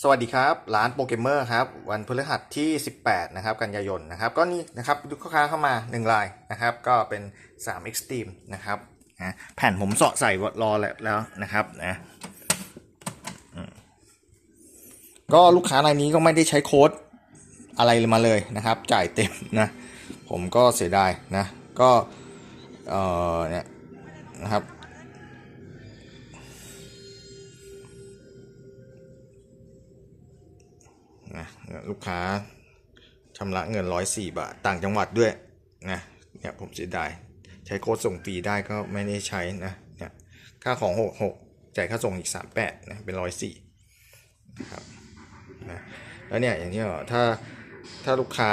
สวัสดีครับร้านโปรเกมเมอร์ครับวันพฤหัสที่ 18 นะครับ กันยายนนะครับ ก็นี่นะครับลูกค้าเข้ามา 1 รายนะครับ ก็เป็น 3 Extreme นะครับนะแผ่นผมเสาะใส่รอแล้วแล้วนะครับนะก็ลูกค้ารายนี้ก็ไม่ได้ใช้โค้ดอะไรมาเลยนะครับ จ่ายเต็มนะ ผมก็เสียดายนะ ก็เอ่อเนี่ยนะครับ ลูกค้าชำระเงินร้อยสี่บาท ต่างจังหวัดด้วยนะเนี่ยผมเสียดายใช้โค้ดส่งฟรีได้ก็ไม่ได้ใช้นะเนี่ยค่าของหกหกจ่ายค่าส่งอีกสามแปดนะเป็นร้อยสี่นะครับนะแล้วเนี่ยอย่างที่บอกถ้าถ้าลูกค้า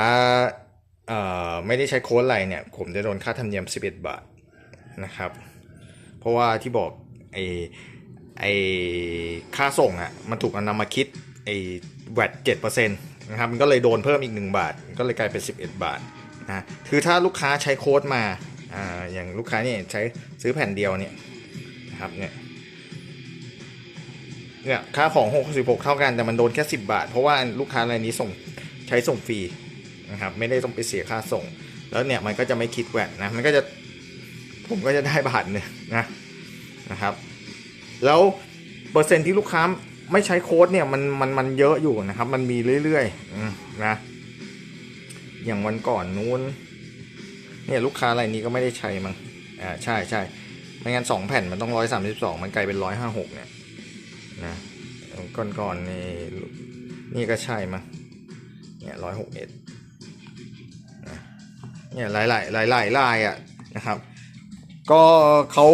เอ่อไม่ได้ใช้โค้ดอะไรเนี่ย ผมจะโดนค่าธรรมเนียม 11 บาทนะครับ เพราะว่าที่บอกไอ้ไอ้ค่าส่งอะ่ะมันถูกนำมาคิดไอ แวดเจ็ดเปอร์เซ็นต์นะครับมันก็เลยโดนเพิ่มอีก 1 บาท ก็เลยกลายเป็น 11 บาทนะคือถ้าลูกค้าใช้โค้ดมาอ่าอย่างลูกค้าเนี่ยใช้ซื้อแผ่นเดียวเนี่ยนะครับเนี่ยเนี่ยค่าของ 66 เท่ากันแต่มันโดนแค่ 10 บาท เพราะว่าลูกค้ารายนี้ส่งใช้ส่งฟรีนะครับไม่ได้ต้องไปเสียค่าส่ง แล้วเนี่ยมันก็จะไม่คิดแวดนะมันก็จะผมก็จะได้บาทหนึ่งนะนะครับ แล้วเปอร์เซ็นต์ที่ลูกค้า ไม่ใช้โค้ดเนี่ยมันมันมันเยอะอยู่นะครับ มันมีเรื่อยๆนะอย่างวันก่อนนู้น เนี่ยลูกค้ารายนี้ก็ไม่ได้ใช้มั้งอ่าใช่ใช่ไม่งั้นสองแผ่นมันต้องร้อยสามสิบสองมันกลายเป็นร้อยห้าหกเนี่ยนะก่อนก่อนนี่นี่ก็ใช่มั้งเนี่ยร้อยหกเอ็ดเนี่ยหลายหลายหลายหลายลายอะนะครับ ก็เขา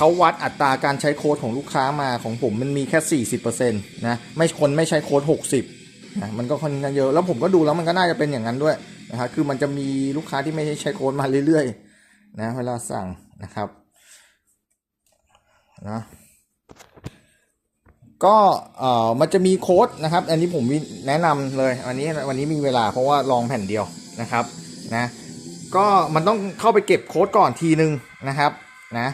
เขาวัดอัตราการใช้โค้ดของลูกค้ามาของผมมันมีแค่ 40%นะไม่คนไม่ใช้โค้ด 60นะมันก็ค่อนข้างเยอะแล้วผมก็ดูแล้วมันก็น่าจะเป็นอย่างนั้นด้วยนะครับคือมันจะมีลูกค้าที่ไม่ใช้โค้ดมาเรื่อยๆนะเวลาสั่งนะครับนะก็เอ่อมันจะมีโค้ดนะครับ อันนี้ผมแนะนำเลยวันนี้วันนี้มีเวลาเพราะว่าลองแผ่นเดียวนะครับนะก็มันต้องเข้าไปเก็บโค้ดก่อนทีนึงนะครับนะ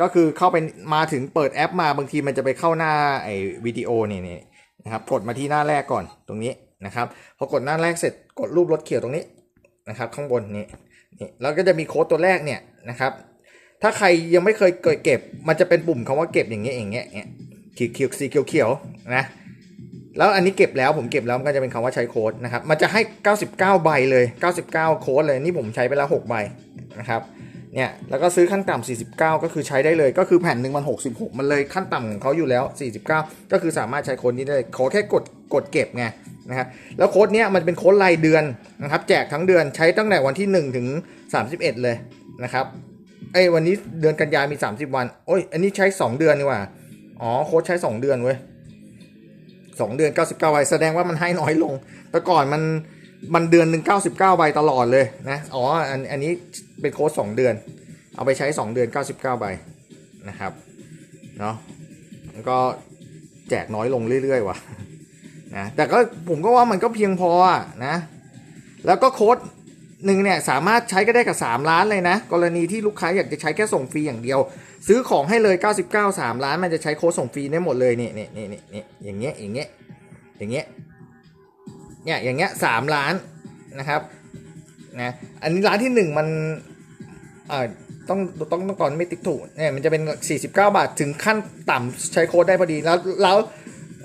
ก็คือเข้าไปมาถึงเปิดแอปมาบางทีมันจะไปเข้าหน้าไอ้วิดีโอนี่นี่นะครับกดมาที่หน้าแรกก่อนตรงนี้นะครับพอกดหน้าแรกเสร็จกดรูปรถเขียวตรงนี้นะครับ ข้างบนนี่นี่แล้วก็จะมีโค้ดตัวแรกเนี่ยนะครับถ้าใครยังไม่เคยเกิดเก็บ มันจะเป็นปุ่มคำว่าเก็บอย่างเงี้ยอย่างเงี้ยเขียวเขียวสีเขียวเขียวนะแล้วอันนี้เก็บแล้วผมเก็บแล้วมันก็จะเป็นคำว่าใช้โค้ดนะครับมันจะให้ 99 ใบเลย 99 โค้ดเลยนี่ผมใช้ไปแล้ว6ใบนะครับ เนี่ยแล้วก็ซื้อขั้นต่ำ49 ก็คือใช้ได้เลย ก็คือแผ่นหนึ่งมัน 66 มันเลยขั้นต่ำของเขาอยู่แล้ว 49 ก็คือสามารถใช้โค้ดนี้ได้ ขอแค่กดกดเก็บไงนะครับแล้วโค้ดเนี้ยมันเป็นโค้ดรายเดือนนะครับแจกทั้งเดือนใช้ตั้งแต่วันที่ 1 ถึง 31 เลยนะครับเอ้ยวันนี้เดือนกันยามี 30 วัน โอ้ย อันนี้ใช้ 2 เดือนนี่ว่า อ๋อ โค้ดใช้ 2 เดือนเว้ยสเดือน 99ใบแสดงว่ามันให้น้อยลง แต่ก่อนมัน มันเดือนหนึ่ง99ใบตลอดเลยนะ อ๋อ อันอันนี้เป็นโค้ด2เดือน เอาไปใช้2เดือน99ใบนะครับ เนาะก็แจกน้อยลงเรื่อยๆว่ะนะ แต่ก็ผมก็ว่ามันก็เพียงพออะนะ แล้วก็โค้ดหนึ่งเนี่ยสามารถใช้ก็ได้กับ 3 ล้านเลยนะ กรณีที่ลูกค้าอยากจะใช้แค่ส่งฟรีอย่างเดียว ซื้อของให้เลย 99 3 ล้านมันจะใช้โค้ดส่งฟรีได้หมดเลยนี่นี่นี่นี่นี่อย่างเงี้ยอย่างเงี้ยอย่างเงี้ย เนี่ยอย่างเงี้ยสามล้านนะครับนะอันนี้ร้านที่หนึ่งมันเอ่อต้องต้องต้องก่อนไม่ติ๊กถูกเนี่ยมันจะเป็น 49 บาทถึงขั้นต่ำใช้โค้ดได้พอดีแล้วแล้ว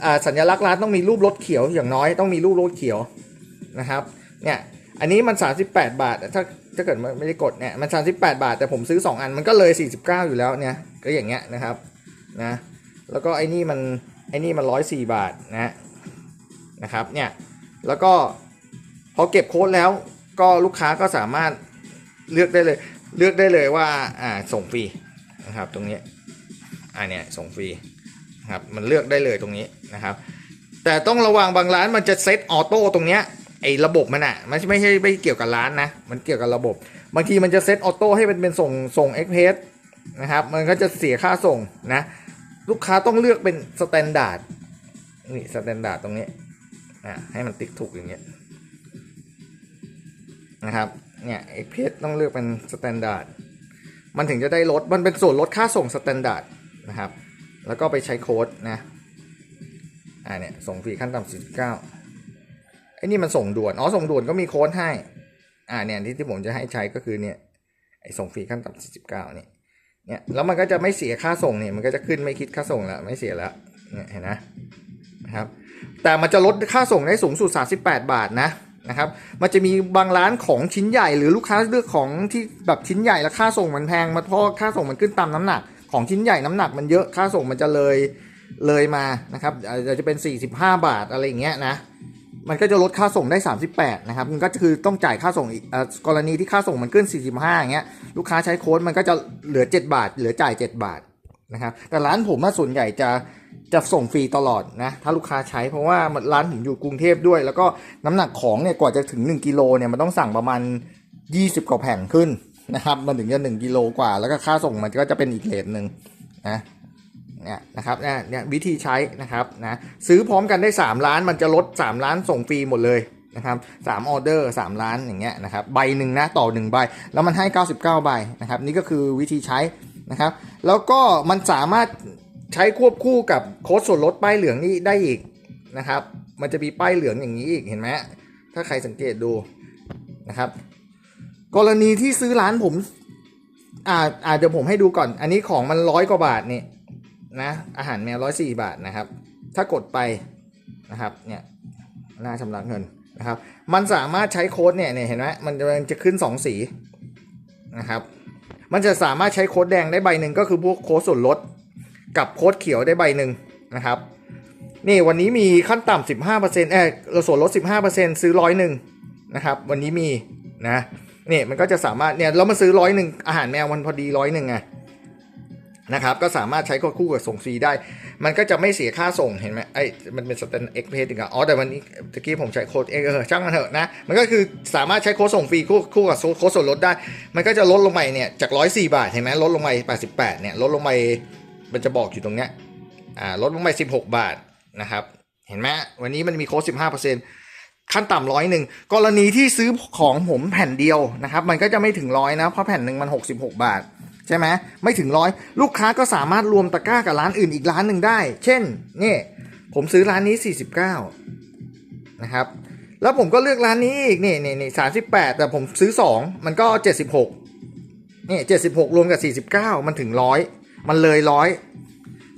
อ่าสัญลักษณ์ร้านต้องมีรูปรถเขียวอย่างน้อยต้องมีรูปรถเขียวนะครับเนี่ยอันนี้มัน 38 บาทถ้าถ้าเกิดไม่ได้กดเนี่ยมัน 38 บาท แต่ผมซื้อ 2 อันมันก็เลย 49 อยู่แล้วเนี่ยก็อย่างเงี้ยนะครับนะแล้วก็ไอ้นี่มันไอ้นี่มัน 104 บาทนะนะครับเนี่ย แล้วก็พอเก็บโค้ดแล้วก็ลูกค้าก็สามารถเลือกได้เลย เลือกได้เลยว่าอ่าส่งฟรีนะครับตรงนี้อ่าเนี่ยส่งฟรีนะครับมันเลือกได้เลยตรงนี้นะครับ แต่ต้องระวังบางร้านมันจะเซตออโต้ตรงเนี้ยไอ้ระบบมันอะมันไม่ใช่ไม่เกี่ยวกับร้านนะ มันเกี่ยวกับระบบ บางทีมันจะเซตออโต้ให้เป็นเป็นส่งส่งเอ็กเพสนะครับ มันก็จะเสียค่าส่งนะ ลูกค้าต้องเลือกเป็นสแตนดาร์ดนี่สแตนดาร์ดตรงนี้่ะให้มันติ๊กถูกอย่างเงี้ยนะครับเนี่ยเอ็กเพสต้องเลือกเป็นสแตนดาร์ดมันถึงจะได้ลดมันเป็นส่วนลดค่าส่งสแตนดาร์ดนะครับ แล้วก็ไปใช้โค้ดนะอ่าเนี่ยส่งฟรีขั้นต่ำสี่สิบเก้าไอ้นี่มันส่งด่วน อ๋อ ส่งด่วนก็มีโค้ดให้ อ่าเนี่ยที่ที่ผมจะให้ใช้ก็คือเนี่ยไอ้ส่งฟรีขั้นต่ำสี่สิบเก้าเนี่ยเนี่ยแล้วมันก็จะไม่เสียค่าส่งเนี่ยมันก็จะขึ้นไม่คิดค่าส่งแล้วไม่เสียแล้วเนี่ยเห็นนะนะครับ แต่มันจะลดค่าส่งได้สูงสุด 38 บาทนะนะครับ มันจะมีบางร้านของชิ้นใหญ่หรือลูกค้าเลือกของที่แบบชิ้นใหญ่แล้วค่าส่งมันแพงมันเพราะค่าส่งมันขึ้นตามน้ำหนัก ของชิ้นใหญ่น้ำหนักมันเยอะค่าส่งมันจะเลยเลยมานะครับอาจจะเป็น 45 บาทอะไรอย่างเงี้ยนะมันก็จะลดค่าส่งได้ 38 นะครับ มันก็คือต้องจ่ายค่าส่งอีกอกรณีที่ค่าส่งมันขึ้น 45อย่างเงี้ย ลูกค้าใช้โค้ดมันก็จะเหลือ 7 บาท เหลือจ่าย 7 บาท นะครับแต่ร้านผมส่วนใหญ่จะจะส่งฟรีตลอดนะถ้าลูกค้าใช้เพราะว่าร้านผมอยู่กรุงเทพด้วย แล้วก็น้ำหนักของเนี่ยกว่าจะถึง 1กิโลเนี่ยมันต้องสั่งประมาณ 20 กว่าแผ่นขึ้นนะครับมันถึงจะ1กิโลกว่า แล้วก็ค่าส่งมันก็จะเป็นอีกเลทหนึ่งนะเนี่ยนะครับเนี่ยเนี่ยวิธีใช้นะครับนะซื้อพร้อมกันได้ 3 ล้านมันจะลด 3 ล้านส่งฟรีหมดเลยนะครับสามออเดอร์3ล้านอย่างเงี้ยนะครับใบหนึ่งนะต่อ1ใบ แล้วมันให้ 99 ใบนะครับนี่ก็คือวิธีใช้ นะครับ แล้วก็มันสามารถใช้ควบคู่กับโค้ดส่วนลดป้ายเหลืองนี่ได้อีกนะครับ มันจะมีป้ายเหลืองอย่างนี้อีกเห็นไหมถ้าใครสังเกตดูนะครับ กรณีที่ซื้อร้านผมอ่าอ่าเดี๋ยวผมให้ดูก่อน อันนี้ของมันร้อยกว่าบาทนี่นะอาหารแมวร้อยสี่บาทนะครับ ถ้ากดไปนะครับเนี่ยหน้าชำระเงินนะครับ มันสามารถใช้โค้ดเนี่ยเนี่ยเห็นไหมมันจะจะขึ้น 2 สีนะครับ มันจะสามารถใช้โค้ดแดงได้ใบหนึ่งก็คือพวกโค้ดส่วนลด กับโค้ดเขียวได้ใบหนึ่งนะครับ นี่วันนี้มีขั้นต่ำสิบห้าเปอร์เซ็นต์เออเราส่วนลดสิบห้าเปอร์เซ็นต์ซื้อร้อยหนึ่งนะครับ วันนี้มีนะนี่มันก็จะสามารถเนี่ยเรามาซื้อร้อยหนึ่งอาหารแมวมันพอดีร้อยหนึ่งไงนะครับก็สามารถใช้ควบคู่กับส่งฟรีได้ มันก็จะไม่เสียค่าส่งเห็นไหมไอ้มันเป็นสแตนเอ็กเพสถึงอะอ๋อ แต่วันนี้ตะกี้ผมใช้โค้ดเอเออช่างมันเถอะนะ มันก็คือสามารถใช้โค้ดส่งฟรีคู่คู่กับโค้ดส่วนลดได้ มันก็จะลดลงไปเนี่ยจากร้อยสี่บาทเห็นไหมลดลงไปแปดสิบแปดเนี่ยลดลงไปมันจะบอกอยู่ตรงเนี้ยอ่าลดลงไปสิบหกบาทนะครับ เห็นไหมวันนี้มันมีโค้ดสิบห้าเปอร์เซ็นต์ขั้นต่ำร้อยหนึ่งกรณีที่ซื้อของผมแผ่นเดียวนะครับ มันก็จะไม่ถึงร้อยนะ เพราะแผ่นหนึ่งมันหกสิบหกบาท ใช่ไหมไม่ถึงร้อยลูกค้าก็สามารถรวมตะกร้ากับร้านอื่นอีกร้านหนึ่งได้ เช่นนี่ผมซื้อร้านนี้ 49 นะครับ แล้วผมก็เลือกร้านนี้อีกนี่นี่นี่สาแต่ผมซื้อ 2 มันก็ 76นี่76 รวมกับ 49 มันถึงร้อยมันเลยร้อย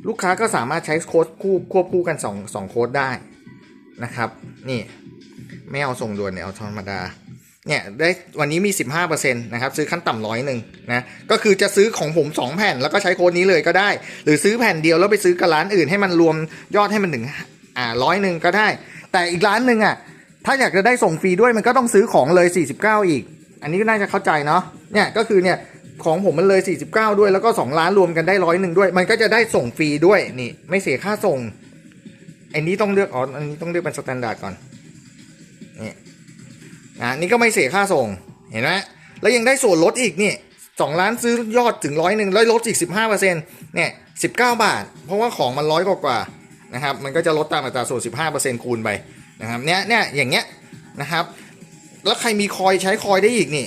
ลูกค้าก็สามารถใช้โค้ดคู่ควบคู่กัน2 2โค้ดได้นะครับ นี่ไม่เอาส่งด่วนเนี่ยเอาธรรมดา เนี่ยได้วันนี้มี 15%นะครับซื้อขั้นต่ำร้อยหนึ่งนะก็คือจะซื้อของผม 2 แผ่นแล้วก็ใช้โค้ดนี้เลยก็ได้ หรือซื้อแผ่นเดียวแล้วไปซื้อกับร้านอื่นให้มันรวมยอดให้มันถึงอ่าร้อยหนึ่งก็ได้ แต่อีกร้านหนึ่งอะถ้าอยากจะได้ส่งฟรีด้วยมันก็ต้องซื้อของเลย 49 อีก อันนี้ก็น่าจะเข้าใจเนาะเนี่ยก็คือเนี่ยของผมมันเลย 49 ด้วยแล้วก็ 2 ล้านรวมกันได้ร้อยหนึ่งด้วย มันก็จะได้ส่งฟรีด้วยนี่ไม่เสียค่าส่งอันนี้ต้องเลือกอ๋ออันนี้ต้องเลือกเป็นสแตนดาร์ดก่อน อะนี่ก็ไม่เสียค่าส่งเห็นไหมแล้วยังได้ส่วนลดอีกนี่สองล้านซื้อยอดถึงร้อยหนึ่งแล้วลดอีกสิบห้าเปอร์เซ็นต์เนี่ยสิบเก้าบาท เพราะว่าของมันร้อยกว่านะครับมันก็จะลดตามอัตราส่วนสิบห้าเปอร์เซ็นต์คูณไปนะครับเนี่ยเนี่ยอย่างเงี้ยนะครับ แล้วใครมีคอยใช้คอยได้อีกนี่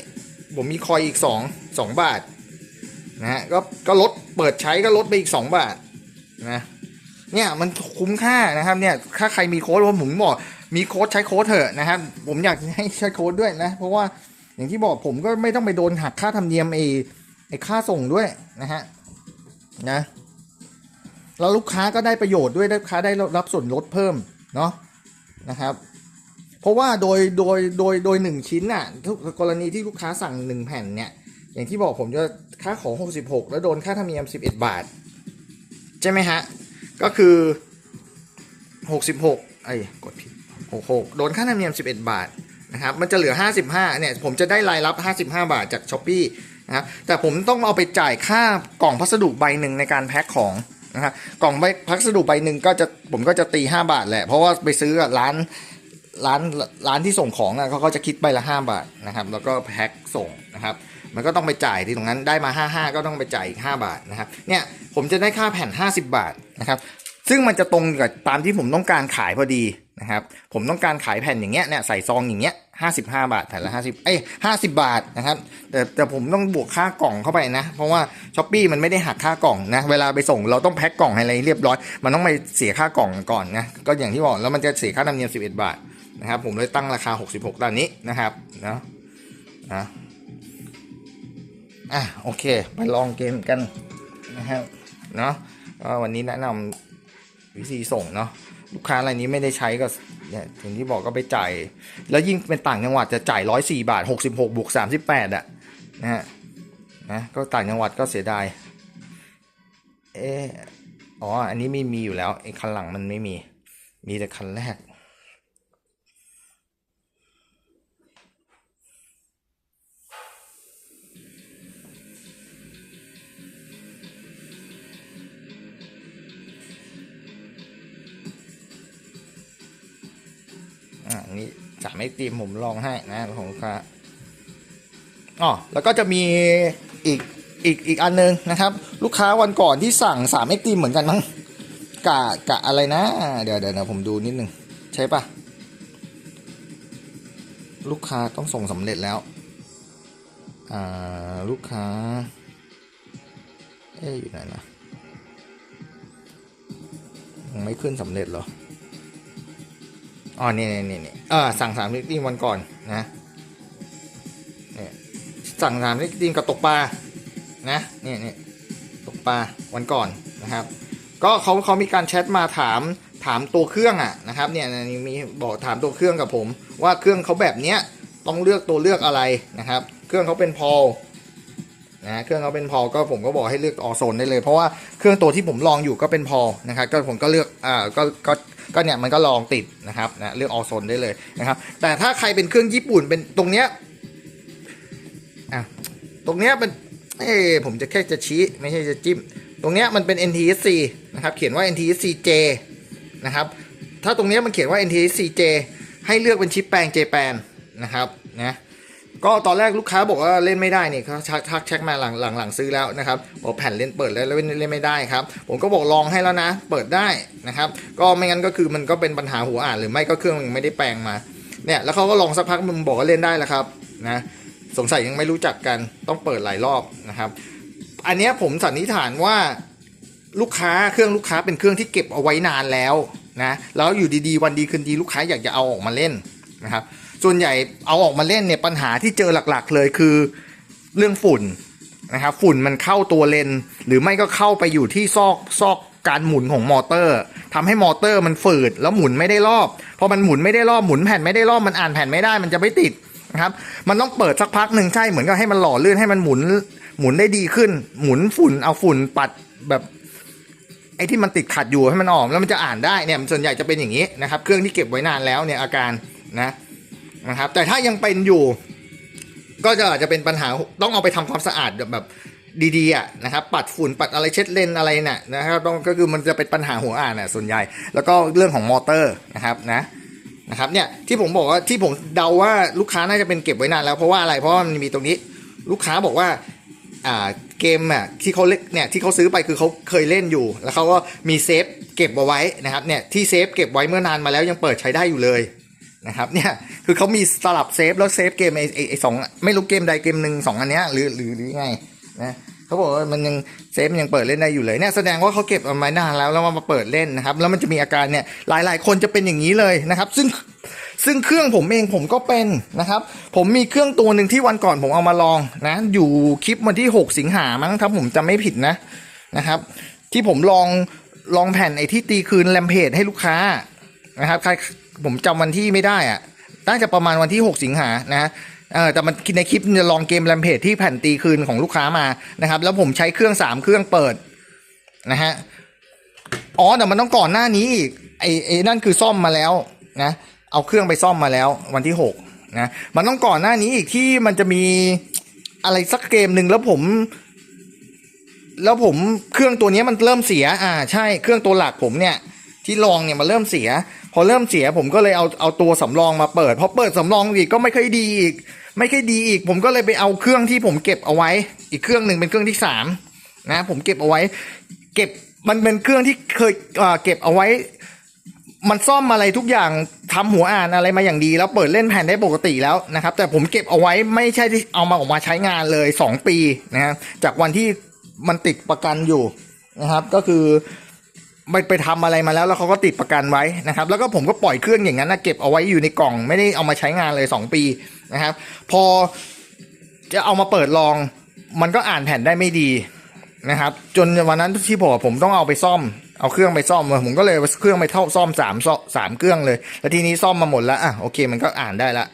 ผมมีคอยอีกสองสองบาทนะฮะก็ก็ลดเปิดใช้ก็ลดไปอีกสองบาทนะ เนี่ยมันคุ้มค่านะครับเนี่ยถ้าใครมีโค้ดว่าผมบอกมีโค้ดใช้โค้ดเถอะนะครับ ผมอยากให้ใช้โค้ดด้วยนะ เพราะว่าอย่างที่บอกผมก็ไม่ต้องไปโดนหักค่าธรรมเนียมไอ้ไอ้ค่าส่งด้วยนะฮะนะแล้วลูกค้าก็ได้ประโยชน์ด้วยลูกค้าได้รับส่วนลดเพิ่มเนาะนะครับ เพราะว่าโดยโดยโดยโดยหนึ่งชิ้นน่ะทุกกรณีที่ลูกค้าสั่งหนึ่งแผ่นเนี่ย อย่างที่บอกผมจะค่าของ 66 แล้วโดนค่าธรรมเนียม 11 บาท ใช่ไหมฮะ ก็คือ 66ไอ้กดผิด66 โดนค่าธรรมเนียม 11 บาทนะครับมันจะเหลือ 55เนี่ยผมจะได้รายรับ 55 บาทจากช้อปปีนะครับแต่ผมต้องเอาไปจ่ายค่ากล่องพัสดุใบหนึ่งในการแพ็คของนะครับกล่องใบพัสดุใบหนึ่งก็จะผมก็จะตี 5 บาทแหละ เพราะว่าไปซื้อร้านร้านร้านที่ส่งของอะเขาก็จะคิดใบละ 5 บาทนะครับ แล้วก็แพ็คส่งนะครับ มันก็ต้องไปจ่ายที่ตรงนั้นได้มา 55 ก็ต้องไปจ่ายอีก 5 บาทนะครับเนี่ยผมจะได้ค่าแผ่น 50 บาทนะครับซึ่งมันจะตรงกับตามที่ผมต้องการขายพอดีนะครับผมต้องการขายแผ่นอย่างเงี้ยเนี่ยใส่ซองอย่างเงี้ยห้าสิบห้าบาทแผ่นละห้าสิบเอ้ยห้าสิบาทนะครับแต่แต่ผมต้องบวกค่ากล่องเข้าไปนะ เพราะว่าช้อปปี้มันไม่ได้หักค่ากล่องนะเวลาไปส่งเราต้องแพ็คกล่องอะไรเรียบร้อย มันต้องไปเสียค่ากล่องก่อนนะก็อย่างที่บอกแล้วมันจะเสียค่าธรรมเนียมสิบเอ็ดบาทนะครับผมเลยตั้งราคาหกสิบหกตามนี้นะครับนะนะ อะโอเคไปลองเกมกันนะครับเนาะก็วันนี้แนะนำวิธีส่งเนาะลูกค้ารายนี้ไม่ได้ใช้ก็เนี่ยอย่างที่บอกก็ไปจ่าย แล้วยิ่งเป็นต่างจังหวัดจะจ่ายร้อยสี่บาทหกสิบหกบวกสามสิบแปดอะนะฮะนะก็ต่างจังหวัดก็เสียดายเอออ๋ออันนี้ไม่มีอยู่แล้วไอ้คันหลังมันไม่มี มีแต่คันแรก นนี้สามไอติมผมลองให้นะของลูกค้าอ๋อแล้วก็จะมีอีกอีกอีกอันนึงนะครับ ลูกค้าวันก่อนที่สั่งสามไอติมเหมือนกันมั้งกะกะอะไรนะ เดี๋ยวเดี๋ยวผมดูนิดนึง ใช่ปะลูกค้าต้องส่งสำเร็จแล้วอ่าลูกค้า เอ๊อยู่ไหนนะไม่ขึ้นสำเร็จเหรอ อ๋อนี่นี่นี่นี่เออสั่งสามลิตรวันก่อนนะเนี่ยสั่งสามลิตรกับตกปลานะนี่นี่ตกปลาวันก่อนนะครับ ก็เขาเขามีการแชทมาถามถามตัวเครื่องอะนะครับเนี่ยมีบอกถามตัวเครื่องกับผม ว่าเครื่องเขาแบบเนี้ยต้องเลือกตัวเลือกอะไรนะครับ เครื่องเขาเป็นพอลนะเครื่องเขาเป็นพอก็ผมก็บอกให้เลือกออโซนได้เลย เพราะว่าเครื่องตัวที่ผมลองอยู่ก็เป็นพอนะครับก็ผมก็เลือกอ่าก็ก็ ก็เนี่ยมันก็ลองติดนะครับนะเลือกออโซนได้เลยนะครับ แต่ถ้าใครเป็นเครื่องญี่ปุ่นเป็นตรงเนี้ยอะตรงเนี้ยเป็นเอ้ผมจะแค่จะชี้ไม่ใช่จะจิ้ม ตรงเนี้ยมันเป็น NTSC นะครับ เขียนว่า NTSC J นะครับ ถ้าตรงเนี้ยมันเขียนว่า NTSC J ให้เลือกเป็นชิปแปลง JPAN นะครับนะ ก็ตอนแรกลูกค้าบอกว่าเล่นไม่ได้นี่เขาทักทักแช็คมาหลังหลังหลังซื้อแล้วนะครับบอกแผ่นเล่นเปิดแล้วเล่นเล่นไม่ได้ครับ ผมก็บอกลองให้แล้วนะ เปิดได้นะครับ ก็ไม่งั้นก็คือมันก็เป็นปัญหาหัวอ่านหรือไม่ก็เครื่องมันไม่ได้แปลงมาเนี่ยแล้วเขาก็ลองสักพักมันบอกว่าเล่นได้แล้วครับนะสงสัยยังไม่รู้จักกันต้องเปิดหลายรอบนะครับ อันนี้ผมสันนิษฐานว่าลูกค้าเครื่องลูกค้าเป็นเครื่องที่เก็บเอาไว้นานแล้วนะแล้วอยู่ดีๆ วันดีคืนดีลูกค้าอยากจะเอาออกมาเล่นนะครับ ส่วนใหญ่เอาออกมาเล่นเนี่ยปัญหาที่เจอหลักๆ เลยคือเรื่องฝุ่นนะครับฝุ่นมันเข้าตัวเลน หรือไม่ก็เข้าไปอยู่ที่ซอกซอกการหมุนของมอเตอร์ทำให้มอเตอร์มันฝืดแล้วหมุนไม่ได้รอบพอมันหมุนไม่ได้รอบหมุนแผ่นไม่ได้รอบมันอ่านแผ่นไม่ได้มันจะไม่ติดนะครับมันต้องเปิดสักพักหนึ่งใช่เหมือนกับให้มันหล่อลื่นให้มันหมุนหมุนได้ดีขึ้น หมุนฝุ่นเอาฝุ่นปัดแบบไอ้ที่มันติดขัดอยู่ให้มันออกแล้วมันจะอ่านได้เนี่ยส่วนใหญ่จะเป็นอย่างนี้นะครับ เครื่องที่เก็บไว้นานแล้วเนี่ยอาการนะ นะครับ แต่ถ้ายังเป็นอยู่ ก็จะอาจจะเป็นปัญหาต้องเอาไปทำความสะอาดแบบดีๆอะนะครับปัดฝุ่นปัดอะไรเช็ดเลนอะไรเนี่ยนะครับต้องก็คือมันจะเป็นปัญหาหัวอ่านน่ะส่วนใหญ่ แล้วก็เรื่องของมอเตอร์นะครับนะนะครับเนี่ยที่ผมบอกว่าที่ผมเดาว่าลูกค้าน่าจะเป็นเก็บไว้นานแล้วเพราะว่าอะไรเพราะว่ามันมีตรงนี้ลูกค้าบอกว่าอ่าเกมอะที่เขาเล่นเนี่ยที่เขาซื้อไปคือเขาเคยเล่นอยู่ แล้วเขาก็มีเซฟเก็บเอาไว้นะครับเนี่ยที่เซฟเก็บไว้เมื่อนานมาแล้วยังเปิดใช้ได้อยู่เลย นะครับเนี่ยคือเขามีสลับเซฟแล้วเซฟเกมไอไอ้สองไม่รู้เกมใดเกมหนึ่งสองอันเนี้ยหรือหรือหรือไงนะเขาบอกว่ามันยังเซฟยังเปิดเล่นได้อยู่เลยเนี่ยแสดงว่าเขาเก็บเอาไว้นานแล้วแล้วมาเปิดเล่นนะครับ แล้วมันจะมีอาการเนี่ยหลายหลายคนจะเป็นอย่างนี้เลยนะครับ ซึ่งซึ่งเครื่องผมเองผมก็เป็นนะครับ ผมมีเครื่องตัวหนึ่งที่วันก่อนผมเอามาลองนะ อยู่คลิปวันที่ 6 สิงหามั้งถ้าผมจำไม่ผิดนะนะครับ ที่ผมลองลองแผ่นไอ้ที่ตีคืนแรมเพจให้ลูกค้านะครับใคร ผมจำวันที่ไม่ได้อะน่าจะประมาณวันที่ 6 สิงหานะเออแต่มันในคลิปจะลองเกมแรมเพจที่แผ่นตีคืนของลูกค้ามานะครับ แล้วผมใช้เครื่อง 3 เครื่องเปิดนะฮะอ๋อแต่มันต้องก่อนหน้านี้อีกไอ้ไอ้นั่นคือซ่อมมาแล้วนะเอาเครื่องไปซ่อมมาแล้ว วันที่6นะมันต้องก่อนหน้านี้อีกที่มันจะมีอะไรสักเกมหนึ่งแล้วผม แล้วผมเครื่องตัวนี้มันเริ่มเสีย อ่า ใช่เครื่องตัวหลักผมเนี่ย ที่ลองเนี่ยมันเริ่มเสีย พอเริ่มเสียผมก็เลยเอาเอาตัวสำรองมาเปิดพอเปิดสำรองอีกก็ไม่ค่อยดีอีก ไม่ค่อยดีอีก ผมก็เลยไปเอาเครื่องที่ผมเก็บเอาไว้ อีกเครื่องหนึ่งเป็นเครื่องที่สามนะผมเก็บเอาไว้ เก็บมันเป็นเครื่องที่เคยเก็บเอาไว้ มันซ่อมอะไรทุกอย่างทำหัวอ่านอะไรมาอย่างดี แล้วเปิดเล่นแผ่นได้ปกติแล้วนะครับ แต่ผมเก็บเอาไว้ไม่ใช่ที่เอามาออกมาใช้งานเลย 2 ปีนะจากวันที่มันติดประกันอยู่นะครับ ก็คือ ไปไปทำอะไรมาแล้วแล้วเขาก็ติดประกันไว้นะครับ แล้วก็ผมก็ปล่อยเครื่องอย่างนั้นนะเก็บเอาไว้อยู่ในกล่องไม่ได้เอามาใช้งานเลย 2 ปีนะครับ พอจะเอามาเปิดลอง มันก็อ่านแผ่นได้ไม่ดีนะครับ จนวันนั้นที่ผมผมต้องเอาไปซ่อมเอาเครื่องไปซ่อมผมก็เลยเครื่องไปเท่าซ่อมสามซ่อสามเครื่องเลย แล้วทีนี้ซ่อมมาหมดแล้วอะโอเคมันก็อ่านได้ละ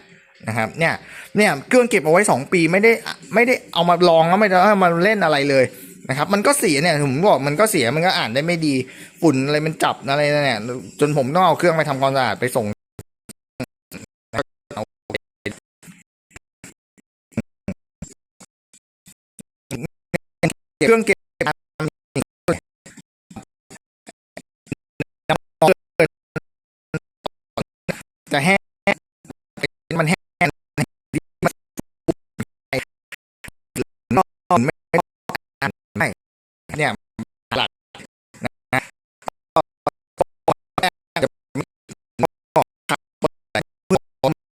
นะครับเนี่ยเนี่ยเครื่องเก็บเอาไว้สองปีไม่ได้ไม่ได้เอามาลองแล้วไม่ได้เอามาเล่นอะไรเลย นะครับ มันก็เสียเนี่ยผมบอกมันก็เสียมันก็อ่านได้ไม่ดีฝุ่นอะไรมันจับอะไรเนี่ยจนผมต้องเอาเครื่องไปทำความสะอาดไปส่งเครื่องเก็บจะแห้งมันแห้งนอนไม่ไม่เนี่ยหลักนะ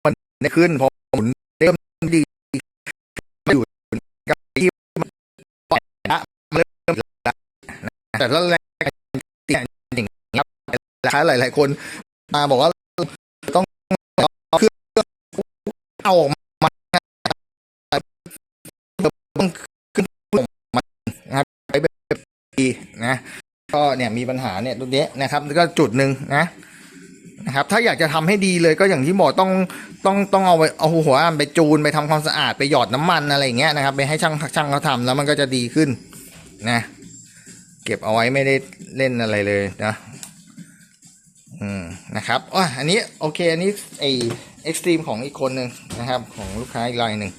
มันได้ ขึ้นพอหมุนเริ่มดีมาอยู่กับที่มันปล่อยละมันเริ่มละแต่แล้วแรงอย่างเงี้ยราคายหลายคนมาบอกว่าต้องเครื่องเอาออกมาต้องขึ้นออกมานะครับไปแบบดีนะ ก็เนี่ยมีปัญหาเนี่ยตรงนี้นะครับแล้วก็จุดหนึ่งนะ นะครับ ถ้าอยากจะทำให้ดีเลยก็อย่างที่บอกต้องต้องต้องเอาไปเอาหัวอ่านไปจูนไปทำความสะอาดไปหยอดน้ำมันอะไรอย่างเงี้ยนะครับ ไปให้ช่างช่างเขาทำแล้วมันก็จะดีขึ้นนะ เก็บเอาไว้ไม่ได้เล่นอะไรเลยนะอืมนะครับอ๋ออันนี้โอเคอันนี้ไอเอ็กซ์ตรีมของอีกคนหนึ่งนะครับ ของลูกค้าอีกรายหนึ่ง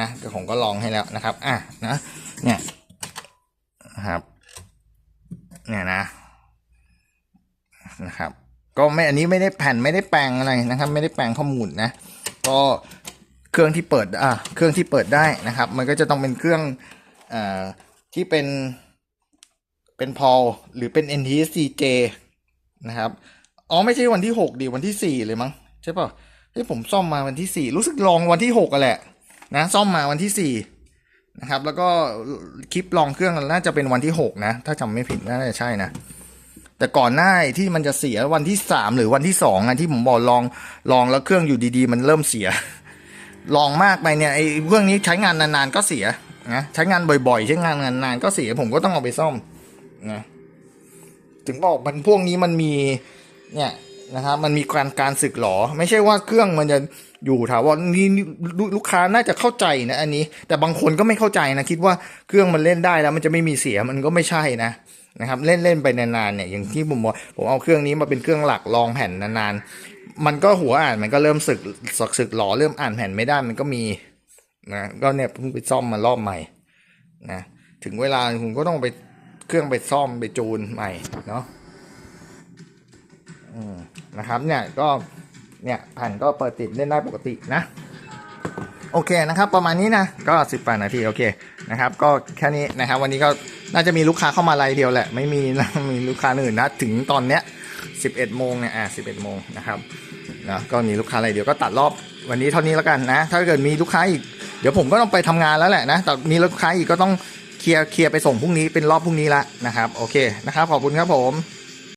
นะแต่ผมก็ลองให้แล้วนะครับ อะนะเนี่ยนะครับ เนี่ยนะนะครับ ก็ไม่อันนี้ไม่ได้แผ่นไม่ได้แปลงอะไรนะครับ ไม่ได้แปลงข้อมูลนะ ก็เครื่องที่เปิดอะเครื่องที่เปิดได้นะครับ มันก็จะต้องเป็นเครื่องอ่าที่เป็นเป็นพอลหรือเป็น NTSC-J นะครับอ๋อไม่ใช่วันที่หกดิวันที่สี่เลยมั้งใช่ป่ะที่ผมซ่อมมาวันที่สี่รู้สึกลองวันที่หกอะแหละนะซ่อมมาวันที่สี่นะครับ แล้วก็คลิปลองเครื่องน่าจะเป็นวันที่หกนะ ถ้าจำไม่ผิดน่าจะใช่นะ แต่ก่อนหน้าที่มันจะเสียวันที่สามหรือวันที่สองอะที่ผมบอกลองลองแล้วเครื่องอยู่ดีๆ มันเริ่มเสีย ลองมากไปเนี่ยไอ้เครื่องนี้ใช้งานนานๆก็เสียนะใช้งานบ่อยๆ ใช้งานนานๆก็เสียผมก็ต้องเอาไปซ่อมนะถึงบอกมันพวกนี้มันมีเนี่ยนะครับมันมีการการสึกหรอ ไม่ใช่ว่าเครื่องมันจะอยู่ถาวรนี่ลูกค้าน่าจะเข้าใจนะอันนี้ แต่บางคนก็ไม่เข้าใจนะ คิดว่าเครื่องมันเล่นได้แล้ว มันจะไม่มีเสียมันก็ไม่ใช่นะ นะครับเล่นเล่นไปนานๆเนี่ยอย่างที่ผมบอกผมเอาเครื่องนี้มาเป็นเครื่องหลักรองแผ่นนานๆ มันก็หัวอ่านมันก็เริ่มสึกสึกสึกหลอเริ่มอ่านแผ่นไม่ได้มันก็มีนะก็เนี่ยเพิ่งไปซ่อมมารอบใหม่นะถึงเวลาผมก็ต้องไปเครื่องไปซ่อมไปจูนใหม่เนาะอืมนะครับเนี่ยก็เนี่ยแผ่นก็เปิดติดเล่นได้ปกตินะ โอเคนะครับประมาณนี้นะก็สิบแปดนาทีโอเคนะครับก็แค่นี้นะครับวันนี้ก็ น่าจะมีลูกค้าเข้ามารายเดียวแหละ ไม่มีนะมีลูกค้าอื่นนะ ถึงตอนเนี้ยสิบเอ็ดโมงเนี่ยอะสิบเอ็ดโมงนะครับนะก็มีลูกค้ารายเดียวก็ตัดรอบวันนี้เท่านี้แล้วกันนะ ถ้าเกิดมีลูกค้าอีก เดี๋ยวผมก็ต้องไปทำงานแล้วแหละนะ แต่มีลูกค้าอีกก็ต้องเคลียร์เคลียร์ไปส่งพรุ่งนี้เป็นรอบพรุ่งนี้ละนะครับ โอเคนะครับ ขอบคุณครับผม